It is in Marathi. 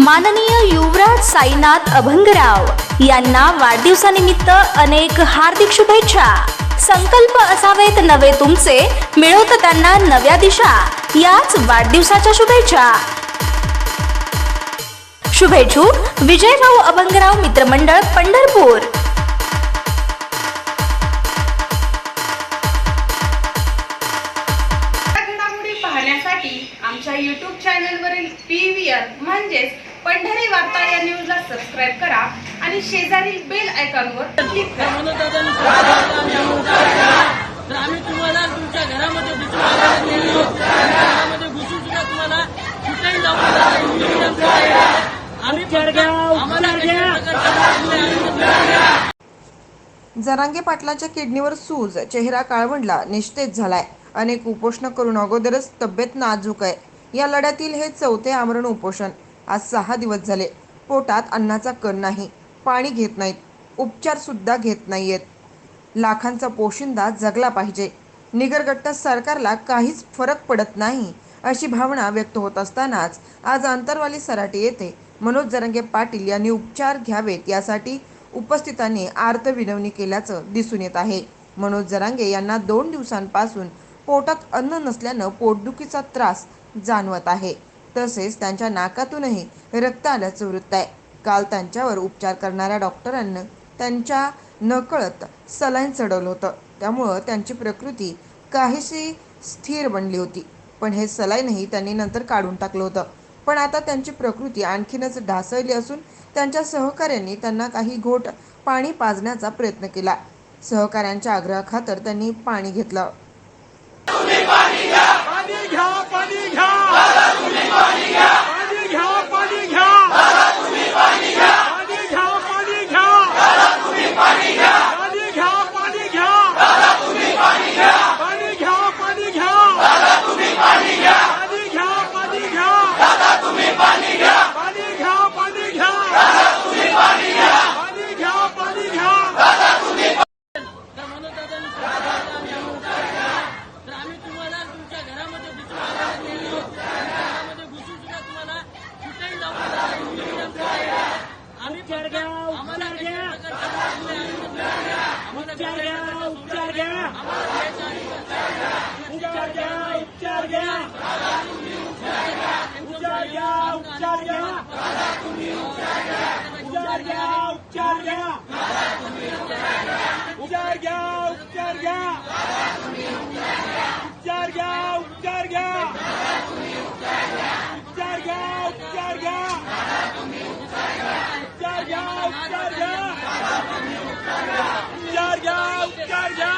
माननीय युवराज साईनाथ अभंगराव यांना वाढदिवसानिमित्त अनेक हार्दिक शुभेच्छा. संकल्प असावेत नवे तुमचे मिळवत त्यांना नव्या दिशा. याच वाढदिवसाच्या शुभेच्छा. शुभेच्छुक विजयभाऊ अभंगराव मित्रमंडळ पंढरपूर. पाहण्यासाठी आमच्या यूट्यूब चॅनलवरील पी व्ही आर म्हणजेच पंढरी वार्ता या न्यूजला सबस्क्राईब करा आणि शेजारील बेल आयकॉनवर क्लिक करा. आम्ही तुम्हाला तुमच्या घरामध्ये घरामध्ये घुसून सुद्धा तुम्हाला कुठेही. आम्ही जरांगे पाटलाच्या किडनीवर सूज चेहरा काळवंडला निस्तेज झालाय. अनेक उपोषण करून अगोदरच तब्येत नाजूक आहे. या लढ्यातील हे चौथे आमरण उपोषण. आज सहा दिवस झाले. पोटात अन्नाचा कण नाही पाणी घेत नाहीत उपचारसुद्धा घेत घेत नाहीयेत. लाखांचा पोशिंदा जगला पाहिजे. निगरगट्ट सरकारला काहीच फरक पडत नाही अशी भावना व्यक्त होत असतानाच आज अंतरवाली सराटी येथे मनोज जरंगे पाटील यांनी उपचार घ्यावेत यासाठी उपस्थितांनी आर्त विनवणी केल्याचं दिसून येत आहे. मनोज जरांगे यांना दोन दिवसांपासून पोटात अन्न नसल्यानं पोटदुखीचा त्रास जाणवत आहे. तसेच त्यांच्या नाकातूनही रक्त आल्याचं वृत्त आहे. काल त्यांच्यावर उपचार करणाऱ्या डॉक्टरांना त्यांच्या नकळत सलाईन चढवलं होतं. त्यामुळं त्यांची प्रकृती काहीशी स्थिर बनली होती. पण हे सलाईनही त्यांनी नंतर काढून टाकलं होतं. पण आता त्यांची प्रकृती आणखीनच ढासळली असून त्यांच्या सहकाऱ्यांनी त्यांना काही घोट पाणी पाजण्याचा प्रयत्न केला. सहकाऱ्यांच्या आग्रहाखातर त्यांनी पाणी घेतलं. उपचार घ्या उपचार घ्या उपचार घ्या उपचार घ्या उपचार घ्या उपचार घ्या उपचार घ्या उपचार घ्या उपचार घ्या उपचार घ्या उपचार घ्या.